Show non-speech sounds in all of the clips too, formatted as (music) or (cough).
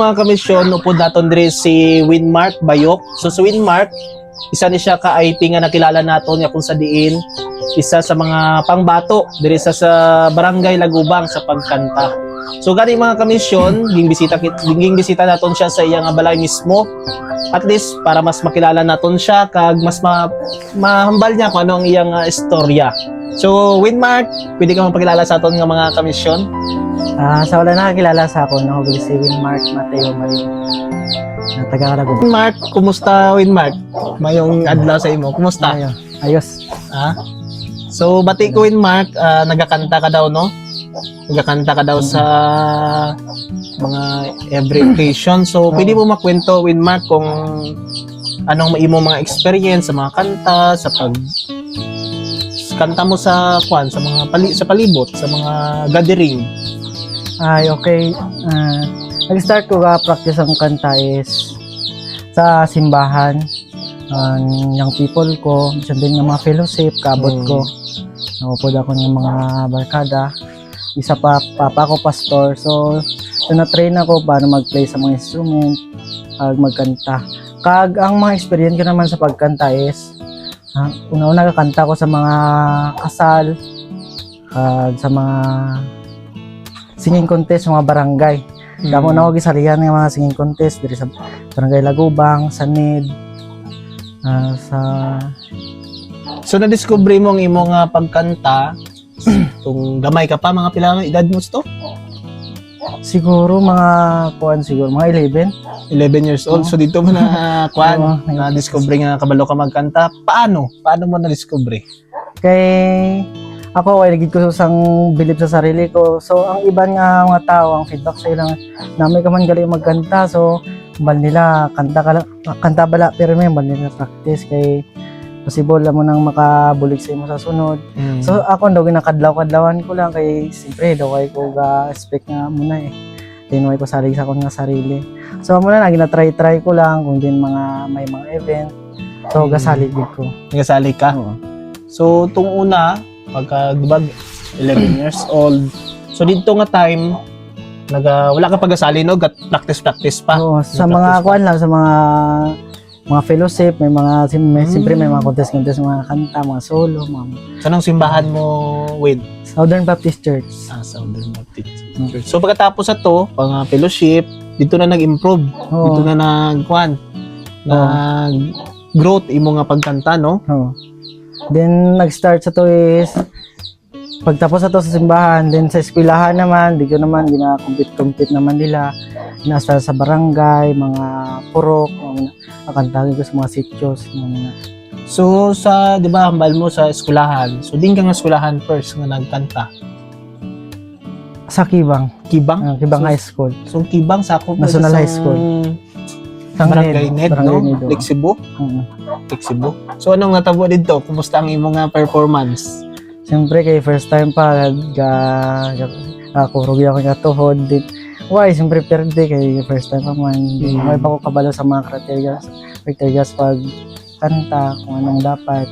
Mga kamisyon, upod naton diri si Winmark Bayok. So si Winmark, isa ni siya ka IP nga nakilala naton nga kung sa diin isa sa mga pangbato diri sa sa Barangay Lagubang sa pagkanta. So gani mga kamisyon, ging bisita ging bisita naton siya sa iyang balay mismo. At least para mas makilala naton siya kag mas ma mahambal niya kung ano ang iyang ah, istorya. So Winmark, pwede ka magpakilala sa aton nga mga kamisyon? Ah, sa wala nakakilala sa ako, ako bilis si Winmark Mateo Mario. Na taga Caragubo. Winmark, kumusta Winmark? Mayong adlaw sa imo. Kumusta? Ayos. Ayos. Ha? So, bati ko Winmark, ah, nagakanta ka daw, no? Nagakanta ka daw sa mga every occasion. So, pwede mo makwento, Winmark, kung anong imo mga experience sa mga kanta, sa pag kanta mo sa kwan, sa mga pali, sa palibot, sa mga gathering. Ay, okay. Ah, nag-start ko ga practice ang kanta is sa simbahan. Ah, yung people ko, minsan din yung mga fellowship, kabot Mm. ko. Nakupod ako ng mga barkada. Isa pa, papa ko pastor. So, so na-train ako paano mag-play sa mga instrument, kag magkanta. Kag ang mga experience ko naman sa pagkanta is, ah, una-una kakanta ko sa mga kasal, kag sa mga singing contest sa mga barangay. Damo na ako gisalihan ng mga singing contest diri sa Barangay Lagubang, sa NID, ah, sa So, na-discover mo ang imo nga pagkanta, (clears throat) tung gamay ka pa, mga pila edad mo to? siguro mga kuan siguro mga 11. 11 years old. So dito mo na (laughs) ayun. na discover nga kabalo ka magkanta. Paano? Paano mo na discover? Kay ako ay nagid ko sang bilib sa sarili ko. So ang iban nga mga tao ang feedback sa ilang na may ka man gali magkanta so bal nila kanta ka lang, kanta bala pero may bal nila practice kay possible mo nang makabulig sa imo sa sunod. So ako daw ginakadlaw-kadlawan ko lang kay siyempre daw kay ko ga expect nga muna eh. Tinuay ko salig sa akong nga sarili. So muna na gina-try-try ko lang kung din mga may mga event. So Mm. gasalig gid ko. Nagasali ka. Oo. So tung una, pagka dibag 11 (clears throat) years old. So dito nga time naga wala ka pagasali no, gat practice practice pa. Oo, sa mga practice kuan lang sa mga mga fellowship, may mga sim- may, Mm. siyempre may mga contest-contest mga kanta, mga solo, mga Saan ang simbahan mo with Southern Baptist Church. ah, Southern Baptist. Church. So pagkatapos sa to, pang fellowship, dito na nag-improve. Oo. Dito na nag-kwan. Nag growth imo nga pagkanta no. Oo. Then nag-start sa to is pagtapos sa to sa simbahan, then sa eskwelahan naman, di ko naman gina-compete-compete naman nila. Nasa sa barangay, mga purok, mga nakantagin ko sa mga sityos, mga So sa 'di ba hambal mo sa eskwelahan. So din ka nga eskwelahan first nga nagkanta. sa Kibang, Kibang. ah, Kibang So, High School. So Kibang sakop na National sa High School. Barangay Ned, Barangay no? Ned, oo. Cebu. Oo. Lake Cebu. So anong natabo dito? Kumusta ang imong nga performance? Siyempre kay first time pa ga ga ako rugi ako nga tuhod dit. Why siyempre perde kay first time pa man. Mm. May pa ko kabalo sa mga criteria criteria pag kanta kung anong dapat.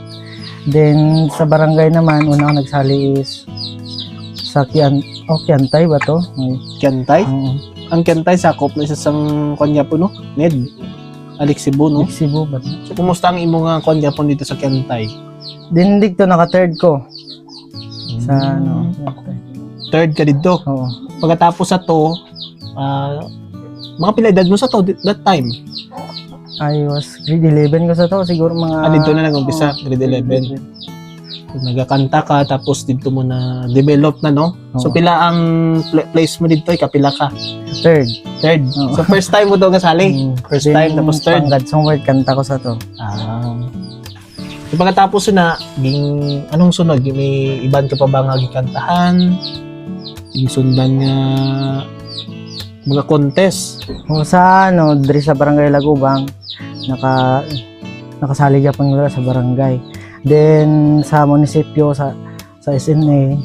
Then sa barangay naman una ako nagsali is sa Kian oh Kiantay ba to? May, Kentay? oo. Ang Kentay sakop na isa sang kanya po no? Ned. Alex Cebu no? Cebu ba to? So kumusta ang imong nga kanya po dito sa Kentay? Then dito naka third ko sa Mm. ano. Third ka dito. Oo. Pagkatapos sa to, ah, mga pila edad mo sa to that time? I was grade 11 ko sa to siguro mga Ah, dito na nag-umpisa, grade 11. Nagakanta ka tapos dito mo na develop na no so Oo. pila ang pla- place mo dito ikapila ka Third. third Oo. so first time mo daw kasali (laughs) Mm. first time tapos third Panggad song word kanta ko sa to. ah so pagkatapos na ging anong sunod may iban ka pa ba nga gikantahan yung sundan nga mga contest O sa ano, diri sa Barangay Lagubang, naka nakasalig ako nila sa barangay. Then sa munisipyo sa sa SNA,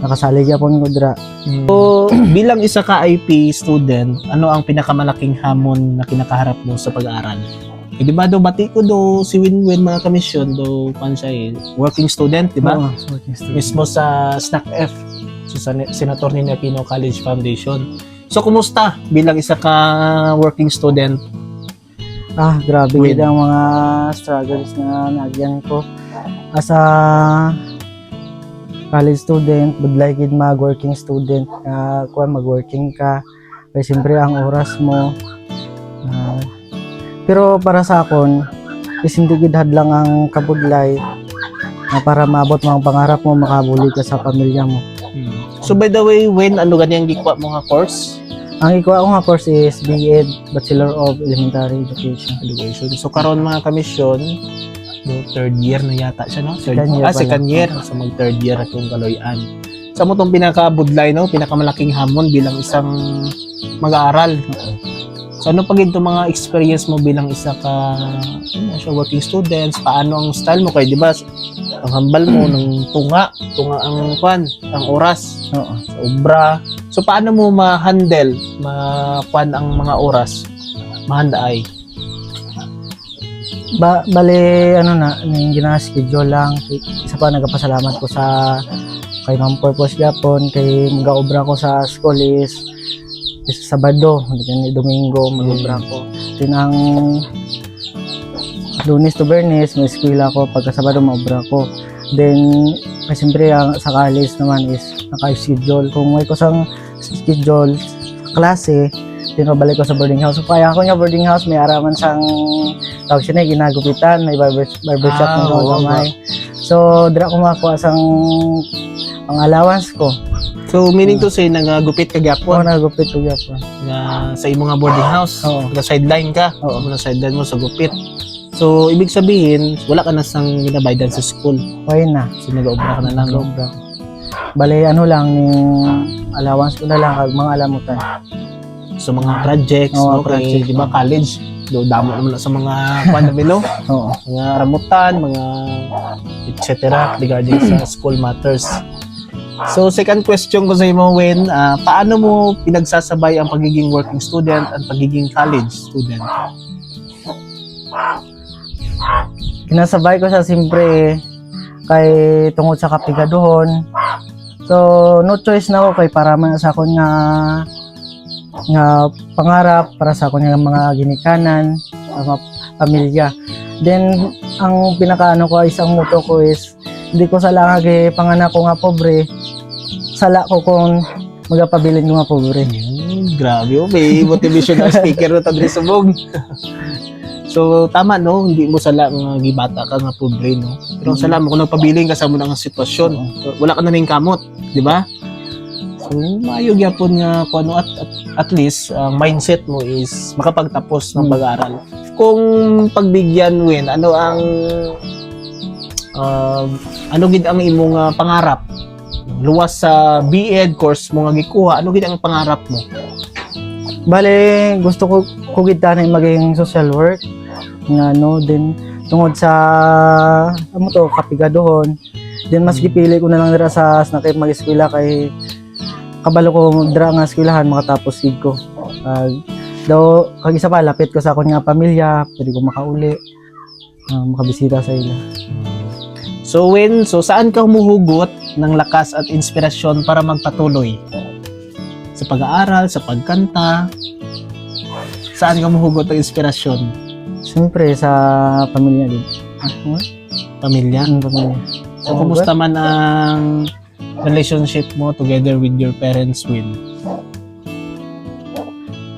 nakasalig ako ng dira. so (clears throat) bilang isa ka IP student ano ang pinakamalaking hamon na kinakaharap mo sa pag-aaral Eh, di ba do bati ko do si Winwin mga kamisyon do pan siya eh, working student, di ba? Working student. Mismo sa SNAC F, so sa Senator ni Aquino College Foundation. So, kumusta bilang isa ka working student? Ah, grabe Win. gid ang mga struggles na nagyan ko. As a college student, budlay gid mag-working student, uh, kuan mag-working ka. Kaya siyempre ang oras mo. ah, pero para sa akon, is hindi gid hadlang ang kabudlay na para maabot mga pangarap mo, makabuli ka sa pamilya mo. So, by the way, when ano ganyang gikwa mo nga course? Ang ikuha ko nga course is BEd, Bachelor of Elementary Education. Education. So, karon mga kamisyon, no, third year na yata siya, no? Third, Second year ah, second year. So, mag third year akong kaloyan. Sa mo itong pinakabudlay, no? Pinakamalaking hamon bilang isang mag-aaral. So, ano pag ito mga experience mo bilang isa ka ano, siya, working students? Paano ang style mo? Kaya, di ba, ang hambal mo ng tunga, tunga ang kwan, ang oras, Oo. sa obra. So, paano mo ma-handle, ma-kwan ang mga oras? Mahandaay. Ba, bale, ano na, yung gina-schedule lang. Isa pa, nagpasalamat ko sa kay Ma'am Purpose Japon, kay mga ko sa school is is Sabado, ni Domingo, mag-obra ko. Then ang Lunes to Bernes, may eskwela ko, pagka Sabado, mag-obra ko. Then, eh, siyempre, ang sa college naman is naka-schedule. Kung may kusang schedule, klase, then mabalik ko sa boarding house. So, kaya ako nga boarding house, may araman sang tawag siya na, ginagupitan, may barber, barbershop Ah, na oo, mga. So, dira ko makuha sang pang allowance ko. So, meaning to say, nagagupit ka Oo, gyapon nagupit ko yapon. nga sa imong boarding house. Oo. Naka-sideline ka. Oo. Mo na sideline mo sa gupit. So, ibig sabihin, wala ka na sang ginabaydan sa school. Okay na. So, nag-obra ka na lang. No? Sobra. Bale, ano lang, yung allowance ko na lang, kag mga alamutan. So, mga projects, Oo, no? Kay, project. di ba, college, do damo naman na sa mga kwan na bilo, (laughs) Oo. mga ramutan, mga etc. regarding sa school matters. So, second question ko sa imo, Wen, ah, paano mo pinagsasabay ang pagiging working student at pagiging college student? Kinasabay ko siya siyempre kay tungod sa kapigaduhon. So, no choice na ako kay para man sa akon nga nga pangarap para sa akon nga mga ginikanan, mga pamilya. Then, ang pinakaano ko isang motto ko is hindi ko sala nga kay panganak ko nga pobre. Sala ko kung magapabilin ko nga pobre. Ayun, grabe oh, may motivational speaker na tagri subog. (laughs) so tama no, hindi mo sala nga gibata ka nga pobre no. Pero ang Mhm. sala mo kung nagpabiling ka sa mo nga sitwasyon, so, wala ka na ning kamot, di ba? So maayo gyapon nga kung ano at, at at least ang mindset mo is makapagtapos ng Hmm. pag-aaral. Kung pagbigyan win, ano ang uh, ano gid ang imong ah, pangarap? Luwas sa BEd course mo nga gikuha, ano gid ang pangarap mo? Bale, gusto ko kugita na maging social work nga no din tungod sa amo to kapigadohon din mas gipili ko na lang dira sa sa kay mag-eskwela kay kabalo ko dira nga eskwelahan makatapos gid ko Kag daw kag isa pa lapit ko sa akon nga pamilya pwede ko makauli ah, makabisita sa ila So when, so saan ka humuhugot ng lakas at inspirasyon para magpatuloy? Sa pag-aaral, sa pagkanta, saan ka humuhugot ng inspirasyon? Siyempre sa pamilya din ah, ano? Pamilya? Ang pamilya So kumusta man ang relationship mo together with your parents, Win?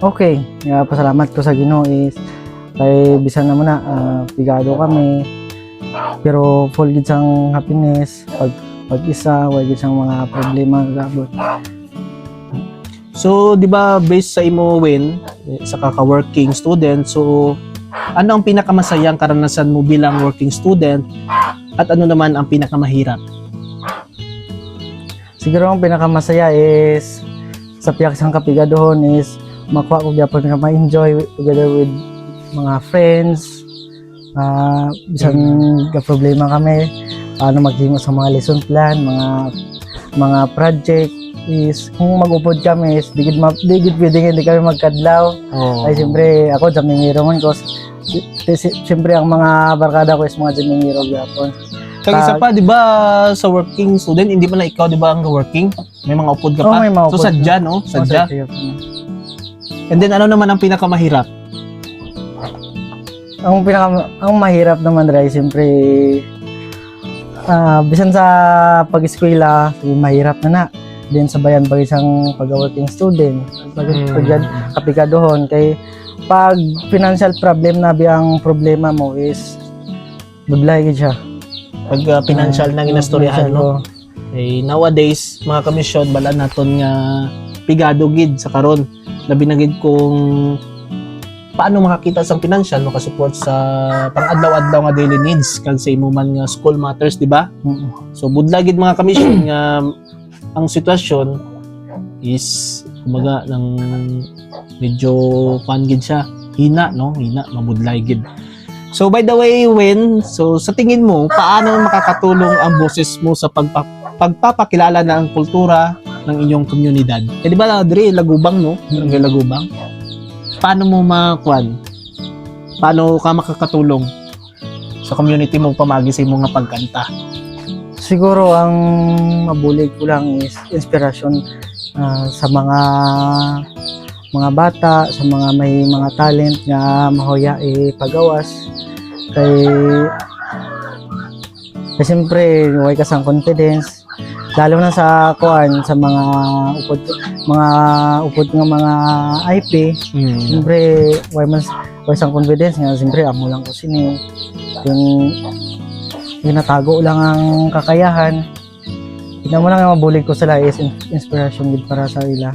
Okay, nga pasalamat ko sa Ginoo is kay bisan na muna ah, pigado kami. Pero full gid sang happiness pag pag isa, wala gid sang mga problema gabot. So, di ba, based sa imo, Win, eh, sa kaka-working student, so, ano ang pinakamasayang karanasan mo bilang working student at ano naman ang pinakamahirap? Siguro ang pinakamasaya is sa piyak sang kapigadohon is makuha ko gyapon nga ma-enjoy together with mga friends. Ah, bisan ga problema kami paano maghimo sa mga lesson plan, mga mga project is kung mag-upod kami is digid ma digid pwede hindi kami magkadlaw Oh. ay siyempre ako Jamimiro man ko si- si- siyempre ang mga barkada ko is mga Jamimiro gyapon Kag isa pa, di ba, sa working student, hindi man lang ikaw, di ba, ang working? May mga upod ka pa. may mga so, upod sadya, no? Oh, Sadya. And then ano naman ang pinakamahirap? Ang pinaka ang mahirap naman dre siyempre ah bisan sa pag-eskwela, so mahirap na na. Din sa bayan pag isang pag-working student, pag Mm. kapigadohon kay pag financial problem na biyang problema mo is bublay gid siya. Pag uh, financial na ginastoryahan, no? Eh, nowadays, mga komisyon, bala naton nga pigado gid sa karon. Labi na gid kung paano makakita sa financial makasupport sa pang-adlaw-adlaw nga daily needs kag sa imo man nga school matters, di ba? Mm. So budla gid mga komisyon nga ang sitwasyon is kumaga ng medyo pan gid siya. Hina no, hina mabudlay gid. So by the way, Wen, so sa tingin mo, paano makakatulong ang boses mo sa pagpa pagpapakilala na ang kultura ng inyong komunidad? Eh di ba Dre, Lagubang no? Barangay Lagubang. Paano mo makuan? Paano ka makakatulong sa community mo pamagi sa imong pagkanta? Siguro ang mabulig ko lang is inspirasyon ah, sa mga mga bata, sa mga may mga talent nga mahoya ipagawas. Kay kay siyempre way ka sang confidence. Lalo na sa kuan sa mga upod mga upod nga mga IP Hmm. siyempre way mas way sang confidence nga siyempre amo lang ko sini. Yung ginatago lang ang kakayahan Tignan mo lang ang mabulig ko sila is in- inspiration gid para sa ila.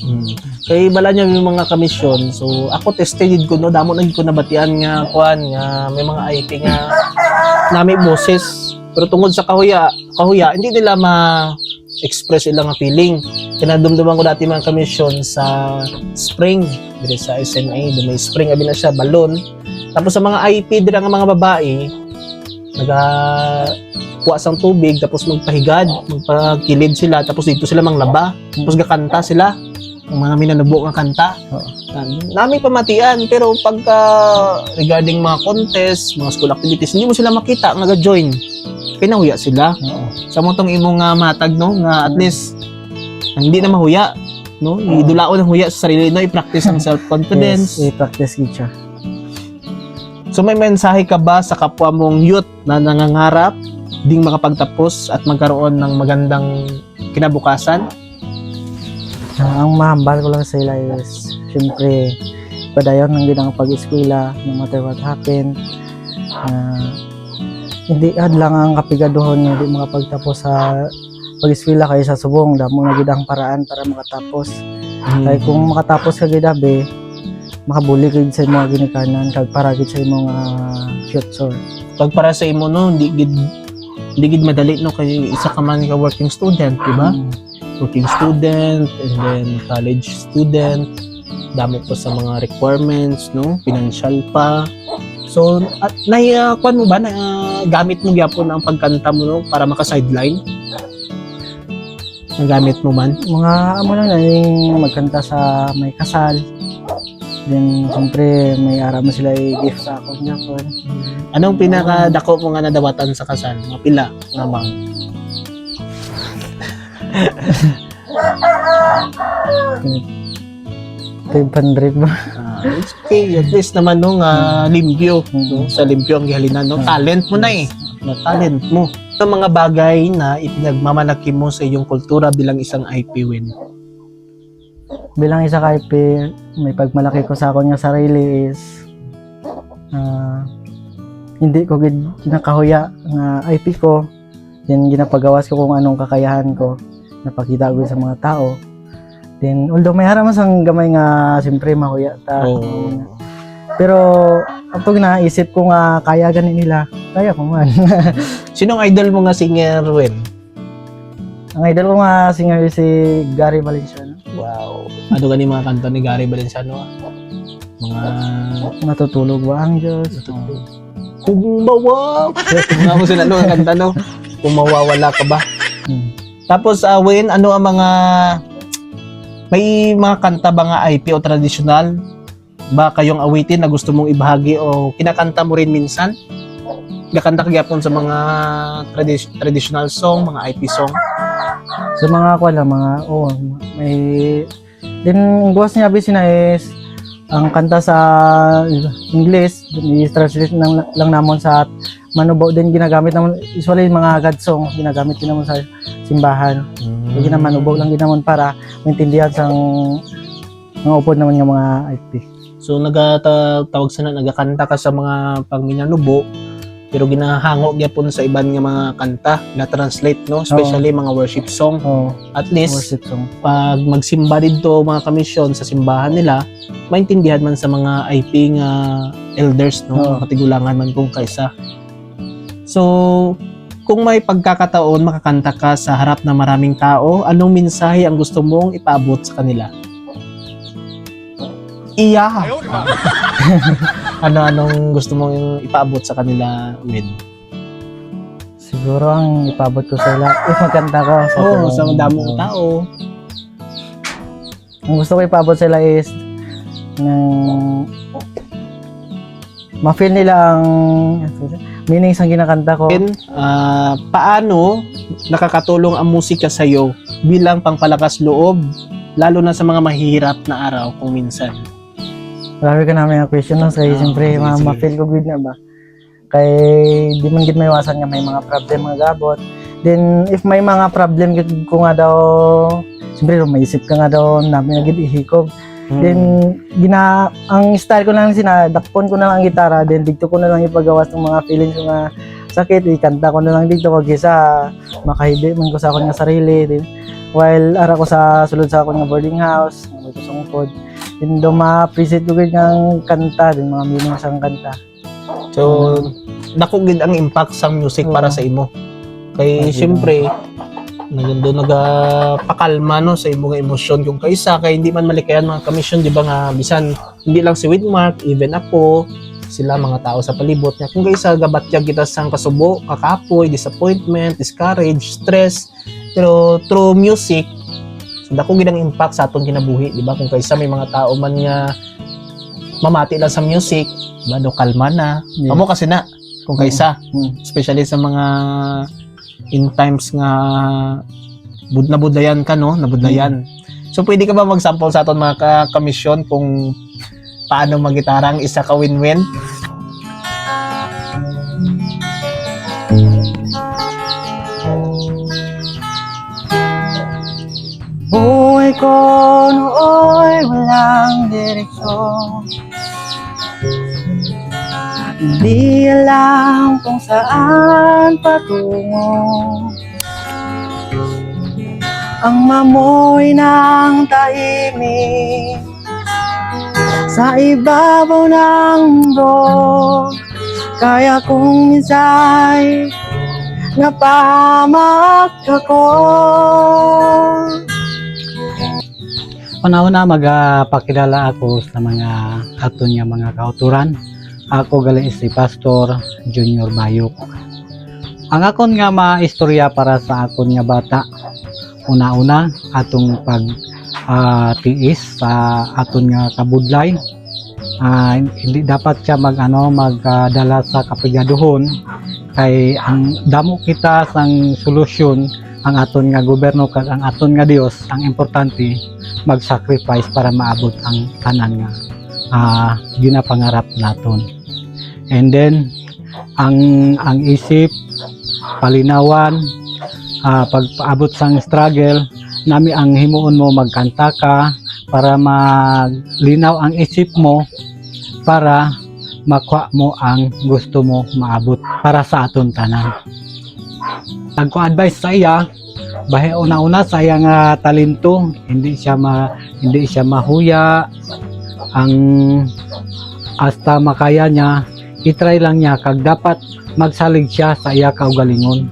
Mm. Kay bala niya yung mga kamisyon. So ako tested ko no damo na ko nabatian nga kuan nga may mga IP nga nami boses. Pero tungod sa kahuya, kahuya hindi nila ma express ilang nga feeling. Kinadumduman ko dati mga kamisyon sa spring, dire sa do may spring abi na siya balon. Tapos sa mga IP dira nga mga babae, naga kuha sang tubig tapos magpahigad, magpakilid sila tapos dito sila manglaba, tapos gakanta sila. Ang mga minanubo nga kanta. Nami pamatian pero pagka regarding mga contest, mga school activities, hindi mo sila makita nga ga-join. Kinahuya sila. Sa mo tong imong nga matag no nga at least hindi na mahuya no? Idulaon ang huya sa sarili no? I-practice ang (laughs) self-confidence. Yes, i-practice gid siya. So may mensahe ka ba sa kapwa mong youth na nangangarap ding makapagtapos at magkaroon ng magandang kinabukasan Ah, ang mahambal ko lang sa ila is syempre padayon ng ginang pag-eskwela no matter what happen. Ah, hindi ad lang ang kapigaduhon nga di makapagtapos sa pag-eskwela kay sa subong damo na gid ang paraan para makatapos. Kay kung makatapos ka gid abi makabuli gid sa mga ginikanan kag para gid sa imong uh, future. pag para sa imo no? Di gid di gid madali no? Kay isa ka man ka working student di ba? Mm. working student and then college student dami pa sa mga requirements no? Financial pa. So at kwan mo ba na ah, gamit mo gyapon ang pagkanta mo no? Para maka sideline ang gamit mo man? Mga amo lang na yung magkanta sa may kasal. Then, siyempre, may ara mo sila i-gift sa ako niya po. anong pinaka dako mo nga nadawatan sa kasal mga pila namang 500 ba? Ah, it's okay. At least naman no, nga limpyo. No? Sa limpyo ang gihalinan. No? Talent mo na eh. Na talent mo. Ito mga bagay na ipinagmamalaki mo sa iyong kultura bilang isang IP win. Bilang isa ka IP, may pagmalaki ko sa ako nga sarili is ah, hindi ko gid ginakahuya nga IP ko. Then, ginapagawas ko kung anong kakayahan ko. Napakita ko sa mga tao. Then, although may haramas ang gamay nga, siyempre, mahuya ta. Oo. Pero, ato naisip ko nga, kaya ganin nila. Kaya ko man. (laughs) Sinong idol mo nga singer win? ang idol ko nga singer si Gary Valenciano. Wow. Ano gani mga kanta ni Gary Valenciano? ah? Mga Matutulog ba ang Diyos? kung bawa. Mga mo sila no, ang kanta no. Kung mawawala ka ba? Hmm. Tapos, uh, Win, ano ang mga may mga kanta ba nga IP o traditional ba kayong awitin na gusto mong ibahagi o kinakanta mo rin minsan? Gakanta ka sa mga tradi- traditional song, mga IP song. Sa mga kwa lang, mga, oh, may Then, gawas niya busy na is, ang kanta sa English, i-translate lang, lang namon sa manubo din ginagamit naman usually mga God song ginagamit din naman sa simbahan. Mm. naman ubo lang din naman para maintindihan sa mga upod naman ng mga IP So nagatawag sa na nagakanta ka sa mga pangminanubo pero ginahango gyapon sa iban nga mga kanta na translate no? Especially mga worship song. Oh at least worship song. pag magsimba dito mga kamisyon sa simbahan nila maintindihan man sa mga IP nga elders no? Oo. mga katigulangan man kung kaysa so kung may pagkakataon makakanta ka sa harap ng maraming tao anong mensahe ang gusto mong ipaabot sa kanila? Iya (laughs) ano anong gusto mong ipaabot sa kanila Win? siguro ang ipabot ko sa ila if magkanta ko sa Oo, sa damong Oo. tao. ang gusto ko ipabot sa ila is ng ma-feel nila ang meaning sa kinakanta ko Ken, ah, paano nakakatulong ang musika sa iyo bilang pangpalakas loob lalo na sa mga mahihirap na araw kung minsan. Marami ka namin ang question no, kaya Ah, siyempre sige, ma- ma-feel ko good na ba. Kay di man gid maiwasan nga may mga problem mga gabot. Then if may mga problem ko nga daw siyempre maisip ka nga daw namin nga gid ihikob. Then gina ang style ko na lang sinadakpon ko na lang ang gitara then dito ko na lang ipagawas ng mga feelings ko nga sakit ikanta ko na lang dito wag isa makahibi man ko sa akong nga sarili then while ara ko sa sulod sa akong nga boarding house may ko sa pod then do ma-appreciate ko gid ang kanta din mga meaning sa kanta. So, dako gid ang impact sa music para sa imo. Kay Lagi siyempre nagando nagapakalma no sa imong emosyon. Kung kaysa kay hindi man malikayan mga kamisyon di ba nga bisan hindi lang si Widmark even ako sila mga tao sa palibot niya. Kung kaysa gabatyag kita sang kasubo kakapoy disappointment discourage stress. Pero through music dako gid ang impact sa aton kinabuhi di ba? Kung kaysa may mga tao man nga mamati lang sa music ba? Do kalma na. Yeah. Amo kasi na kung kaysa. Hmm. especially sa mga in times nga bud nabudlayan ka no? Nabudlayan. So pwede ka ba mag-sample sa aton mga ka- kamisyon kung paano magitara ang isa ka win-win Buhay ko nooy walang direksyon. Hindi alam kung saan patungo. Ang mamoy ng tahimik Sa ibabaw ng mundo. Kaya kung minsay Napahamak ako Una-una magpakilala ako sa mga aton nga mga kauturan. Ako gali si Pastor Junior Bayok. Ang akon nga maistorya para sa akon nga bata. Una-una atong pag ah, tiis sa aton nga kabudlay. Ah, hindi dapat siya mag ano magdala sa kapigaduhon kay ang damo kita sang solusyon ang aton nga gobyerno kag ang aton nga Dios ang importante mag-sacrifice para maabot ang tanan nga ah ginapangarap naton. And then ang ang isip palinawan ah pagpaabot sang struggle nami ang himuon mo magkanta ka para maglinaw ang isip mo para makuha mo ang gusto mo maabot para sa aton tanan. Nagko-advise sa iya bahe una-una sa iya nga talento hindi siya ma hindi siya mahuya. Ang hasta makaya niya itry lang niya kag dapat magsalig siya sa iya kaugalingon.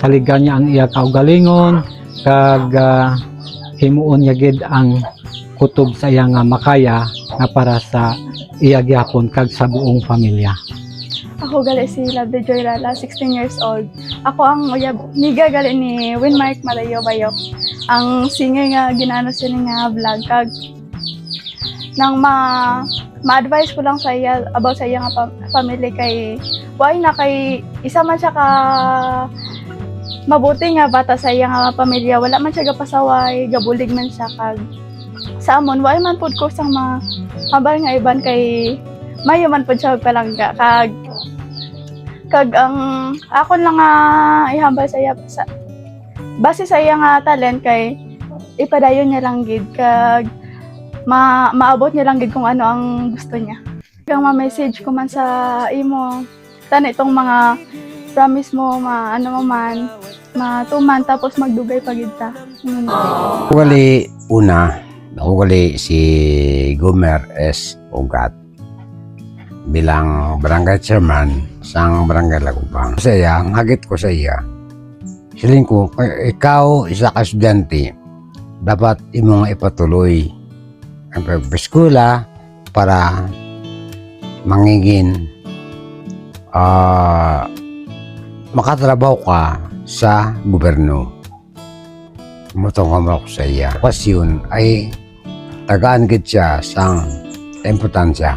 Saligan niya ang iya kaugalingon kag ah, himuon niya gid ang kutob sa iya nga makaya nga para sa iya gyapon kag sa buong pamilya Ako gali si Love Joy Lala, 16 years old. Ako ang uyab, niga gali ni Winmark Malayo Bayok. Ang singer nga ginano siya nga vlog kag nang ma ma-advise ko lang sa iya about sa iya nga family kay why na kay isa man siya ka mabuti nga bata sa iya nga pamilya wala man siya gapasaway gabulig man siya kag sa amon wala man pud ko sang mga habal nga iban kay mayo man pud siya palangga kag kag ang ako lang nga ihambal sa iya sa base sa iya nga talent kay ipadayon niya lang gid kag ma maabot niya lang gid kung ano ang gusto niya. Kang ma-message ko man sa imo tan itong mga promise mo ma ano mo man matuman tapos magdugay pa gid ta. Ako gali una, ako gali si Gomer S. Ugat bilang barangay chairman sang barangay Lagupang. Sa iya, ang hagit ko sa iya, siling ko, "Eh, ikaw isa ka estudyante, dapat imong ipatuloy ang pagpaskula para mangingin ah makatrabaho ka sa gobyerno mutong ako sa iya. Kasi yun ay tagaan gid siya sang importansya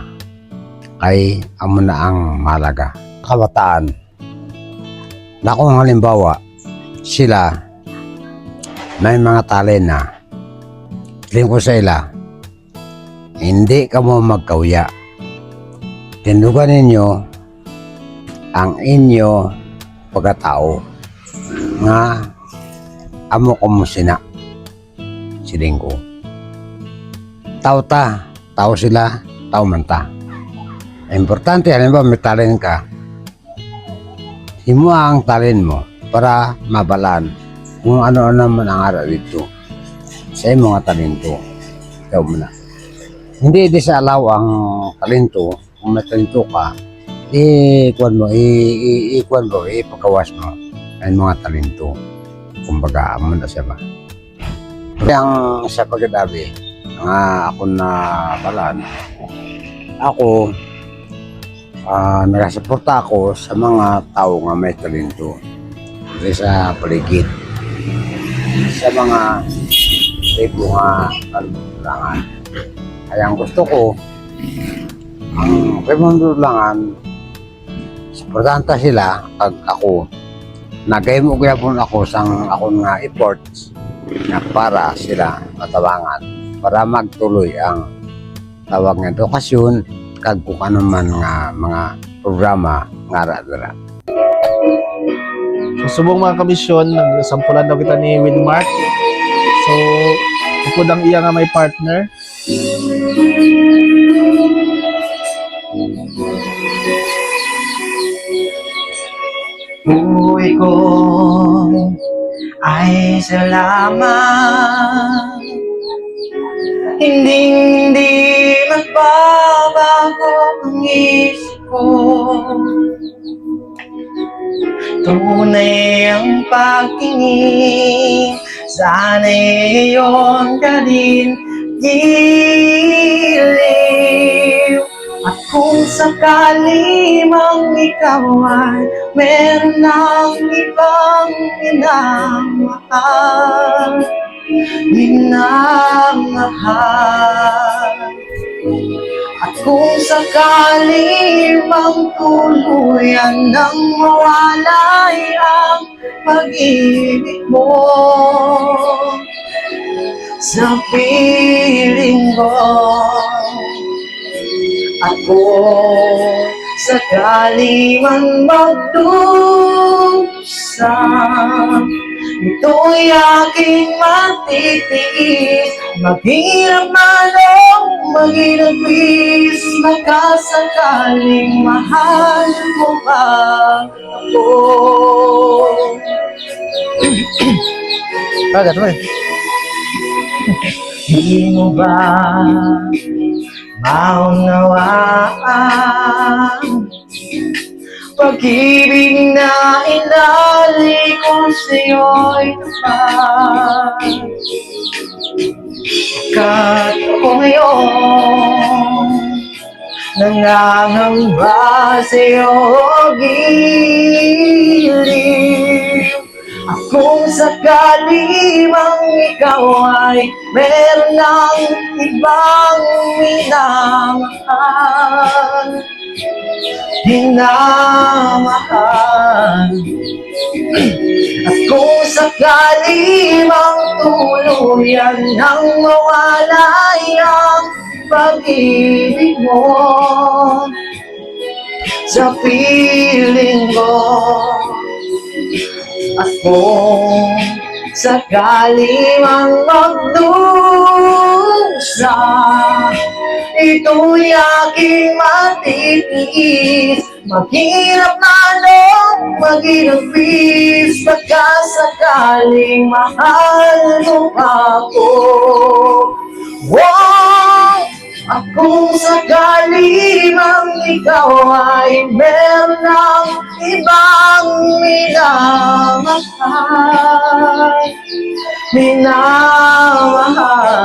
ay amo na ang malaga. Kabataan. Na kung halimbawa, sila may mga talent na tingin ko sa ila, hindi ka mo magkauya. Tindugan ninyo ang inyo pagkatao. Nga amo ko mo sina. Siling ko tao ta tao sila tao man ta. Importante halimbawa may talent ka himo ang talent mo para mabalan kung ano-ano man ang ara dito sa imo nga talento. Ikaw mo na hindi di sa alaw ang talento. Kung may talento ka i-kuan mo i-kuan mo ipagawas mo ang mga talento. Kumbaga amo na siya ba? Ang sa pagkadabi nga ako na balan ako ah nagasuporta ako sa mga tao nga may talento. Sa paligid. Sa mga tipo nga kalulangan ay ang gusto ko ang kalulangan suportanta sila pag ako. Nagay mo kaya po ako sang ako nga efforts na para sila matabangan para magtuloy ang tawag nga edukasyon kag kung ano man nga mga programa nga ra So, subong mga komisyon, nagsampulan daw kita ni Winmark. So, upod ang iya nga may partner. Uwi ko ay salamat Hindi hindi magbabago ang isip ko. Tunay ang pagtingin. Sana iyon ka din Giliw. At kung sakali mang ikaw ay Meron ng ibang minamahal Minamahal At kung sakali mang tuluyan nang mawalay ang pag-ibig mo Sa piling ko ako sakali man magdusa Ito'y aking matitiis. Maghirap man o maghirapis Magkasakaling mahal mo ba ako? Bagat mo eh Di mo ba maunawaan Pag-ibig na inali ko sa'yo'y tapat Kat ako ngayon Nangangamba sa'yo giliw Kung sakali mang ikaw ay meron ng ibang minamahal minamahal. At kung sakali mang tuluyan nang mawalay ang pag-ibig mo. Sa piling ko at kung sakali mang magdusa Ito'y aking matitiis Maghirap man o maginagpis Pagkasakaling mahal mo ako. Wow! Kung sakali mang ikaw ay meron ng ibang minamahal. Minamahal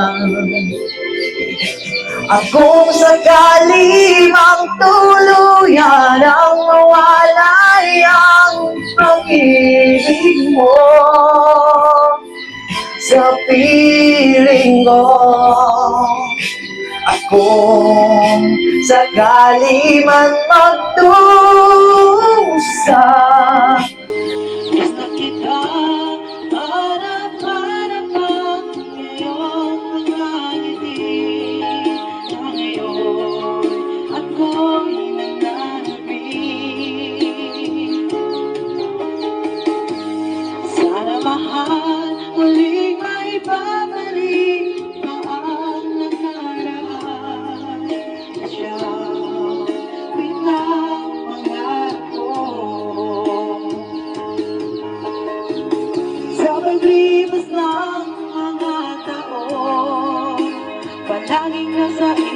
at kung sakali mang tuluyan ang mawalay ang pag-ibig mo. Sa piling ko at kung sakali man magdusa Palaging nasa